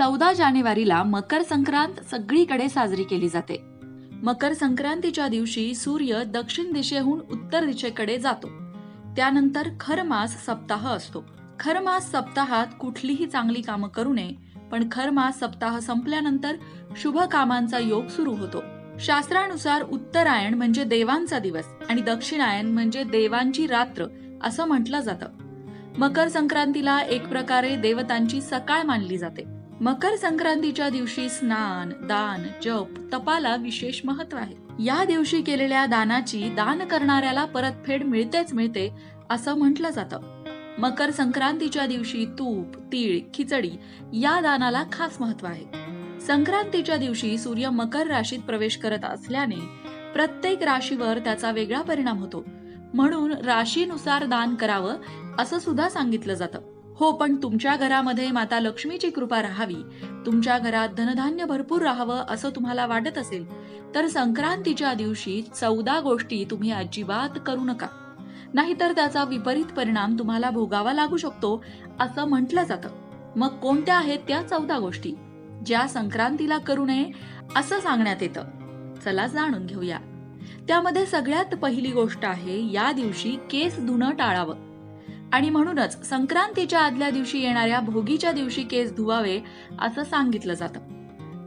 चौदा जानेवारीला मकर संक्रांत सगळीकडे साजरी केली जाते. मकर संक्रांतीच्या दिवशी सूर्य दक्षिण दिशेहून उत्तर दिशेकडे जातो. त्यानंतर खरमास सप्ताह असतो. खरमास सप्ताहात कुठलीही चांगली कामं करू नये पण खरमास सप्ताह संपल्यानंतर शुभ कामांचा योग सुरू होतो. शास्त्रानुसार उत्तरायण म्हणजे देवांचा दिवस आणि दक्षिणायन म्हणजे देवांची रात्र असं म्हटलं जातं. मकर संक्रांतीला एक प्रकारे देवतांची सकाळ मानली जाते. मकर संक्रांतीच्या दिवशी स्नान दान जप तपाला विशेष महत्त्व आहे. या दिवशी केलेल्या दानाची दान करणाऱ्याला परतफेड मिळतेच मिळते असं म्हटलं जातं. मकर संक्रांतीच्या दिवशी तूप तीळ खिचडी या दानाला खास महत्त्व आहे. संक्रांतीच्या दिवशी सूर्य मकर राशीत प्रवेश करत असल्याने प्रत्येक राशीवर त्याचा वेगळा परिणाम होतो. म्हणून राशीनुसार दान करावं असं सुद्धा सांगितलं जातं. हो पण तुमच्या घरामध्ये माता लक्ष्मीची कृपा राहावी. तुमच्या घरात धनधान्य भरपूर राहावं असं तुम्हाला वाटत असेल तर संक्रांतीच्या दिवशी चौदा गोष्टी तुम्ही अजिबात करू नका. नाहीतर त्याचा विपरीत परिणाम तुम्हाला भोगावा लागू शकतो असं म्हटलं जातं. मग कोणत्या आहेत त्या चौदा गोष्टी? ज्या संक्रांतीला करू नये असं सांगण्यात येतं. चला जाणून घेऊया. त्यामध्ये सगळ्यात पहिली गोष्ट आहे या दिवशी केस धुणं टाळावं. आणि म्हणूनच संक्रांतीच्या आदल्या दिवशी येणाऱ्या भोगीच्या दिवशी केस धुवावे असं सांगितलं जातं.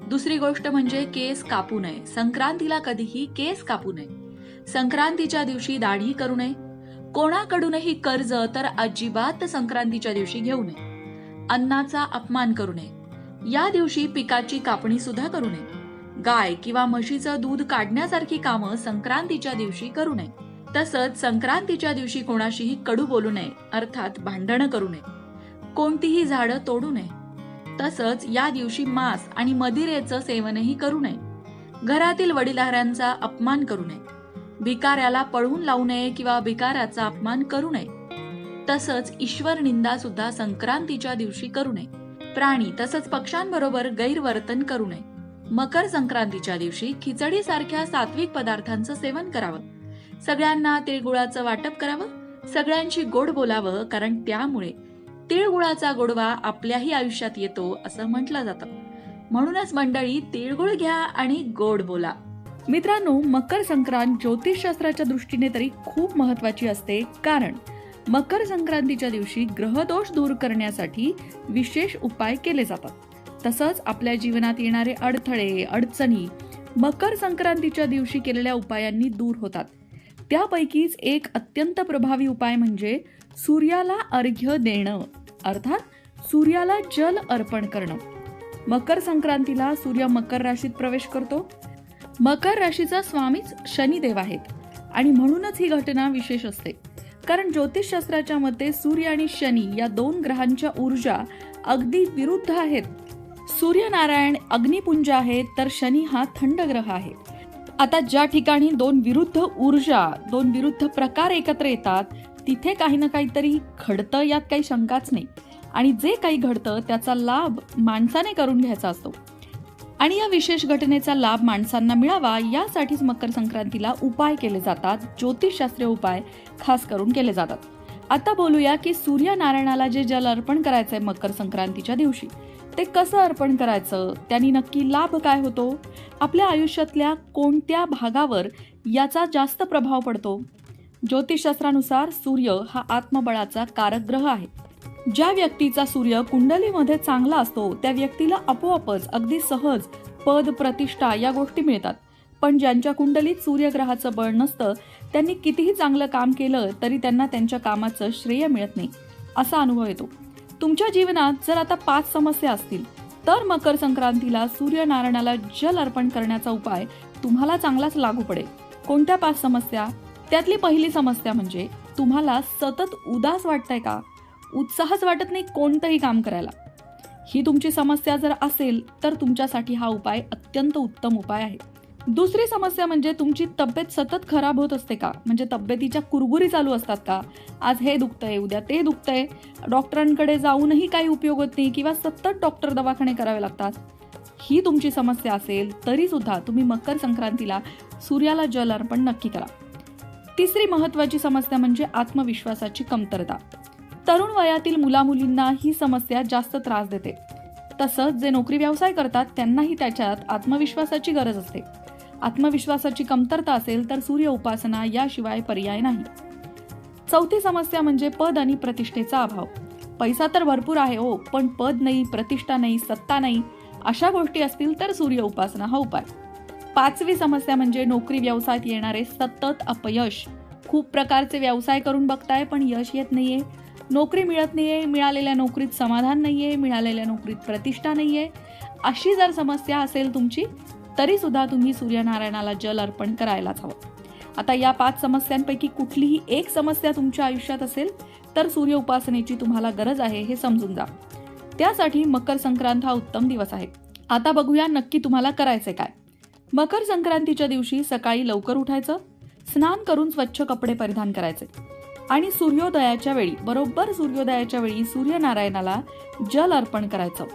दुसरी गोष्ट म्हणजे केस कापू नये. संक्रांतीला कधीही केस कापू नये. संक्रांतीच्या दिवशी दाढी करू नये. कोणाकडूनही कर्ज तर अजिबात संक्रांतीच्या दिवशी घेऊ नये. अन्नाचा अपमान करू नये. या दिवशी पिकाची कापणी सुद्धा करू नये. गाय किंवा म्हशीचं दूध काढण्यासारखी कामं संक्रांतीच्या दिवशी करू नये. तसंच संक्रांतीच्या दिवशी कोणाशीही कडू बोलू नये अर्थात भांडणं करू नये. कोणतीही झाडं तोडू नये. तसंच या दिवशी मांस आणि मदिरेचं सेवनही करू नये. घरातील वडीलधाऱ्यांचा अपमान करू नये. भिकाऱ्याला पळवून लावू नये किंवा भिकाऱ्याचा अपमान करू नये. तसंच ईश्वर निंदा सुद्धा संक्रांतीच्या दिवशी करू नये. प्राणी तसंच पक्ष्यांबरोबर गैरवर्तन करू नये. मकर संक्रांतीच्या दिवशी खिचडीसारख्या सात्विक पदार्थांचं सेवन करावं. सगळ्यांना तिळगुळाचं वाटप करावं सगळ्यांशी गोड बोलावं कारण त्यामुळे तिळगुळाचा गोडवा आपल्याही आयुष्यात येतो असं म्हटलं जातं. म्हणूनच मंडळी तिळगुळ घ्या आणि गोड बोला. मित्रांनो मकर संक्रांत ज्योतिषशास्त्राच्या दृष्टीने तरी खूप महत्वाची असते. कारण मकर संक्रांतीच्या दिवशी ग्रहदोष दूर करण्यासाठी विशेष उपाय केले जातात. तसंच आपल्या जीवनात येणारे अडथळे अडचणी मकर संक्रांतीच्या दिवशी केलेल्या उपायांनी दूर होतात. त्यापैकीच एक अत्यंत प्रभावी उपाय म्हणजे सूर्याला अर्घ्य देणं अर्थात सूर्याला जल अर्पण करणं. मकर संक्रांतीला सूर्य मकर राशीत प्रवेश करतो. मकर राशीचा स्वामीच शनिदेव आहेत आणि म्हणूनच ही घटना विशेष असते. कारण ज्योतिषशास्त्राच्या मते सूर्य आणि शनी या दोन ग्रहांच्या ऊर्जा अगदी विरुद्ध आहेत. सूर्यनारायण अग्निपुंज आहेत तर शनी हा थंड ग्रह आहे. आता ज्या ठिकाणी दोन विरुद्ध ऊर्जा दोन विरुद्ध प्रकार एकत्र येतात तिथे काही ना काहीतरी घडतं यात काही शंकाच नाही. आणि जे काही घडतं त्याचा लाभ माणसाने करून घ्यायचा असतो. आणि या विशेष घटनेचा लाभ माणसांना मिळावा यासाठीच मकर संक्रांतीला उपाय केले जातात ज्योतिषशास्त्रीय उपाय खास करून केले जातात. आता बोलूया की सूर्यनारायणाला जे जल अर्पण करायचंय मकर संक्रांतीच्या दिवशी ते कसं अर्पण करायचं? त्यांनी नक्की लाभ काय होतो? आपल्या आयुष्यातल्या कोणत्या भागावर याचा जास्त प्रभाव पडतो? ज्योतिषशास्त्रानुसार सूर्य हा आत्मबळाचा कारक ग्रह आहे. ज्या व्यक्तीचा सूर्य कुंडलीमध्ये चांगला असतो त्या व्यक्तीला आपोआपच अगदी सहज पद प्रतिष्ठा या गोष्टी मिळतात. पण ज्यांच्या कुंडलीत सूर्यग्रहाचं बळ नसतं त्यांनी कितीही चांगलं काम केलं तरी त्यांना त्यांच्या कामाचं श्रेय मिळत नाही असा अनुभव येतो. तुमच्या जीवनात जर आता पाच समस्या असतील तर मकर संक्रांतीला सूर्यनारायणाला जल अर्पण करण्याचा उपाय तुम्हाला चांगलाच लागू पडेल. कोणत्या पाच समस्या? त्यातली पहिली समस्या म्हणजे तुम्हाला सतत उदास वाटतंय का? उत्साहच वाटत नाही कोणतंही काम करायला. ही तुमची समस्या जर असेल तर तुमच्यासाठी हा उपाय अत्यंत उत्तम उपाय आहे. दुसरी समस्या म्हणजे तुमची तब्येत सतत खराब होत असते का? म्हणजे तब्येतीच्या कुरबुरी चालू असतात का? आज हे दुखतंय उद्या ते दुखतंय. डॉक्टरांकडे जाऊनही काही उपयोग होत नाही किंवा सतत डॉक्टर दवाखाने करावे लागतात. ही तुमची समस्या असेल तरी सुद्धा तुम्ही मकर संक्रांतीला सूर्याला जल अर्पण नक्की करा. तिसरी महत्वाची समस्या म्हणजे आत्मविश्वासाची कमतरता. तरुण वयातील मुलामुलींना ही समस्या जास्त त्रास देते. तसंच जे नोकरी व्यवसाय करतात त्यांनाही त्याच्यात आत्मविश्वासाची गरज असते. आत्मविश्वासाची कमतरता असेल तर सूर्य उपासना याशिवाय पर्याय नाही. चौथी समस्या म्हणजे पद आणि प्रतिष्ठेचा अभाव. पैसा तर भरपूर आहे हो पण पद नाही प्रतिष्ठा नाही सत्ता नाही अशा गोष्टी असतील तर सूर्य उपासना हा उपाय. पाचवी समस्या म्हणजे नोकरी व्यवसायात येणारे सतत अपयश. खूप प्रकारचे व्यवसाय करून बघताय पण यश येत नाहीये. नोकरी मिळत नाहीये मिळालेल्या नोकरीत समाधान नाहीये मिळालेल्या नोकरीत प्रतिष्ठा नाहीये. अशी जर समस्या असेल तुमची तरी सुद्धा तुम्ही सूर्यनारायणाला जल अर्पण करायलाच हवं. आता या पाच समस्यांपैकी कुठलीही एक समस्या तुमच्या आयुष्यात असेल तर सूर्य उपासनेची तुम्हाला गरज आहे हे समजून जा. त्यासाठी मकर संक्रांत हा उत्तम दिवस आहे. आता बघूया नक्की तुम्हाला करायचे काय. मकर संक्रांतीच्या दिवशी सकाळी लवकर उठायचं स्नान करून स्वच्छ कपडे परिधान करायचे. आणि सूर्योदयाच्या वेळी बरोबर सूर्योदयाच्या वेळी सूर्यनारायणाला जल अर्पण करायचं.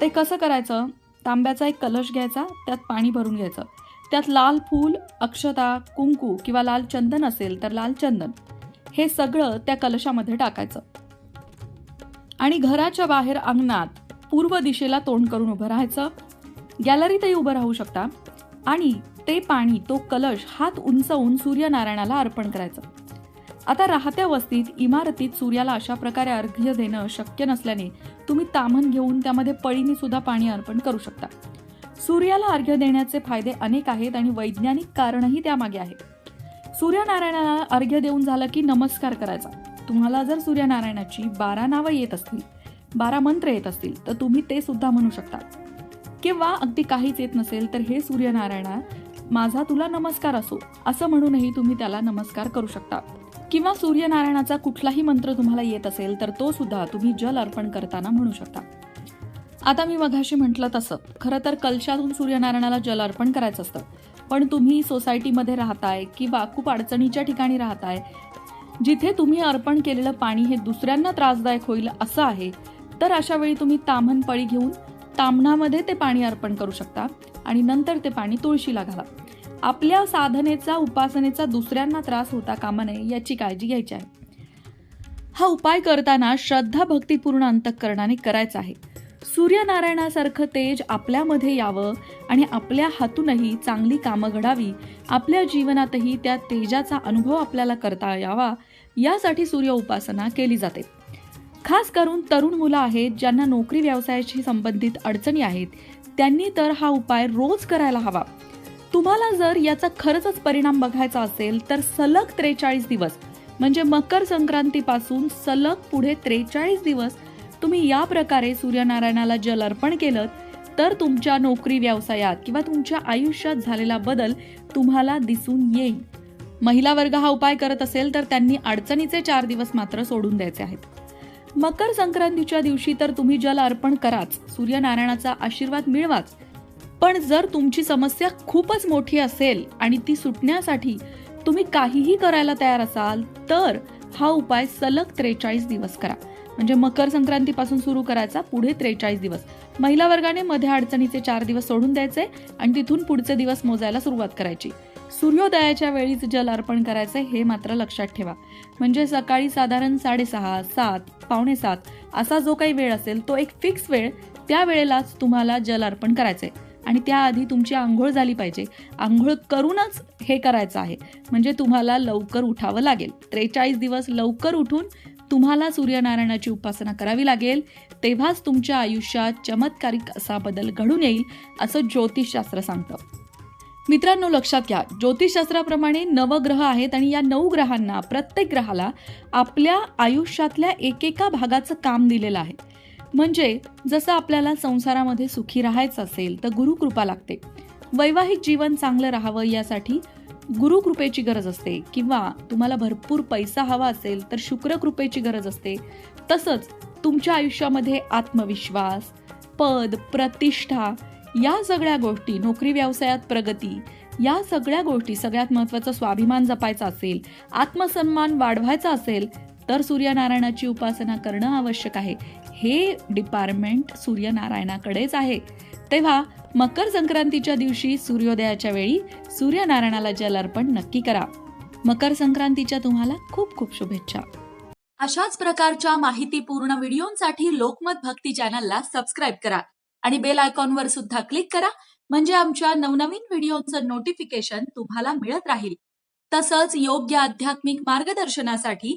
ते कसं करायचं? तांब्याचा एक कलश घ्यायचा त्यात पाणी भरून घ्यायचं. त्यात लाल फूल अक्षता कुंकू किंवा लाल चंदन असेल तर लाल चंदन. हे सगळं त्या कलशामध्ये टाकायचं. आणि घराच्या बाहेर अंगणात पूर्व दिशेला तोंड करून उभं राहायचं. गॅलरीतही उभं राहू शकता. आणि ते पाणी तो कलश हात उंचवून सूर्यनारायणाला अर्पण करायचं. आता राहत्या वस्तीत इमारतीत सूर्याला अशा प्रकारे अर्घ्य देणं शक्य नसल्याने तुम्ही तामन घेऊन त्यामध्ये पळीने सुद्धा पाणी अर्पण करू शकता. सूर्याला अर्घ्य देण्याचे फायदे अनेक आहेत आणि वैज्ञानिक कारणही त्यामागे आहे सूर्यनारायणाला अर्घ्य देऊन झालं की नमस्कार करायचा. तुम्हाला जर सूर्यनारायणाची बारा नावं येत असतील बारा मंत्र येत असतील तर तुम्ही ते सुद्धा म्हणू शकता. किंवा अगदी काहीच येत नसेल तर हे सूर्यनारायणा माझा तुला नमस्कार असो असं म्हणूनही तुम्ही त्याला नमस्कार करू शकता. किंवा सूर्यनारायणाचा कुठलाही मंत्र तुम्हाला येत असेल तर तो सुद्धा तुम्ही जल अर्पण करताना म्हणू शकता. आता मी मघाशी म्हटलं तसं खरं तर कलशातून सूर्यनारायणाला जल अर्पण करायचं असतं. पण तुम्ही सोसायटीमध्ये राहताय किंवा खूप अडचणीच्या ठिकाणी राहताय जिथे तुम्ही अर्पण केलेलं पाणी हे दुसऱ्यांना त्रासदायक होईल असं आहे तर अशा वेळी तुम्ही ताम्हण पळी घेऊन तामणामध्ये ते पाणी अर्पण करू शकता आणि नंतर ते पाणी तुळशीला घाला. आपल्या साधनेचा उपासनेचा दुसऱ्यांना त्रास होता कामा नये याची काळजी घ्यायची आहे. हा उपाय करताना श्रद्धा भक्तीपूर्ण अंतःकरणाने करायचा आहे. सूर्यनारायणासारखं तेज आपल्यामध्ये यावं आणि आपल्या हातूनही चांगली कामं घडावी आपल्या जीवनातही त्या तेजाचा अनुभव आपल्याला करता यावा यासाठी सूर्य उपासना केली जाते. खास करून तरुण मुलं आहेत ज्यांना नोकरी व्यवसायाशी संबंधित अडचणी आहेत त्यांनी तर हा उपाय रोज करायला हवा. तुम्हाला जर याचा खरंच परिणाम बघायचा असेल तर सलग त्रेचाळीस दिवस म्हणजे मकर संक्रांतीपासून सलग पुढे त्रेचाळीस दिवस तुम्ही या प्रकारे सूर्यनारायणाला जल अर्पण केलं तर तुमच्या नोकरी व्यवसायात किंवा तुमच्या आयुष्यात झालेला बदल तुम्हाला दिसून येईल. महिला वर्ग हा उपाय करत असेल तर त्यांनी अडचणीचे चार दिवस मात्र सोडून द्यायचे आहेत. मकर संक्रांतीच्या दिवशी तर तुम्ही जल अर्पण कराच सूर्यनारायणाचा आशीर्वाद मिळवाच पण जर तुमची समस्या खूपच मोठी असेल आणि ती सुटण्यासाठी तुम्ही काहीही करायला तयार असाल तर हा उपाय सलग त्रेचाळीस दिवस करा. म्हणजे मकर संक्रांतीपासून सुरू करायचा पुढे त्रेचाळीस दिवस. महिला वर्गाने मध्ये अडचणीचे चार दिवस सोडून द्यायचे आणि तिथून पुढचे दिवस मोजायला सुरुवात करायची. सूर्योदयाच्या वेळीच जल अर्पण करायचे हे मात्र लक्षात ठेवा. म्हणजे सकाळी साधारण साडेसहा सात पावणे सात असा जो काही वेळ असेल तो एक फिक्स वेळ त्या वेळेलाच तुम्हाला जल अर्पण करायचे. आणि त्याआधी तुमची आंघोळ झाली पाहिजे. आंघोळ करूनच हे करायचं आहे. म्हणजे तुम्हाला लवकर उठावं लागेल. त्रेचाळीस दिवस लवकर उठून तुम्हाला सूर्यनारायणाची उपासना करावी लागेल. तेव्हाच तुमच्या आयुष्यात चमत्कारिक असा बदल घडून येईल असं ज्योतिषशास्त्र सांगतं. मित्रांनो लक्षात घ्या. ज्योतिषशास्त्राप्रमाणे नवग्रह आहेत आणि या नऊ ग्रहांना प्रत्येक ग्रहाला आपल्या आयुष्यातल्या एकेका भागाचं काम दिलेलं आहे. म्हणजे जसं आपल्याला संसारामध्ये सुखी राहायचं असेल तर गुरुकृपा लागते. वैवाहिक जीवन चांगलं राहावं यासाठी गुरुकृपेची गरज असते. किंवा तुम्हाला भरपूर पैसा हवा असेल तर शुक्रकृपेची गरज असते. तसंच तुमच्या आयुष्यामध्ये आत्मविश्वास पद प्रतिष्ठा या सगळ्या गोष्टी नोकरी व्यवसायात प्रगती या सगळ्या गोष्टी सगळ्यात महत्त्वाचं स्वाभिमान जपायचा असेल आत्मसन्मान वाढवायचा असेल तर सूर्यनारायणाची उपासना करणं आवश्यक आहे. हे डिपार्टमेंट सूर्यनारायणाकडेच आहे. तेव्हा मकर संक्रांतीच्या दिवशी सूर्योदयाच्या वेळी सूर्यनारायणाला जल अर्पण नक्की करा. मकर संक्रांतीच्या तुम्हाला खूप खूप शुभेच्छा. अशाच प्रकारच्या माहितीपूर्ण व्हिडिओंसाठी लोकमत भक्ती चॅनलला सबस्क्राईब करा आणि बेल आयकॉनवर सुद्धा क्लिक करा म्हणजे आमच्या नवनवीन व्हिडिओचं नोटिफिकेशन तुम्हाला मिळत राहील. तसंच योग्य आध्यात्मिक मार्गदर्शनासाठी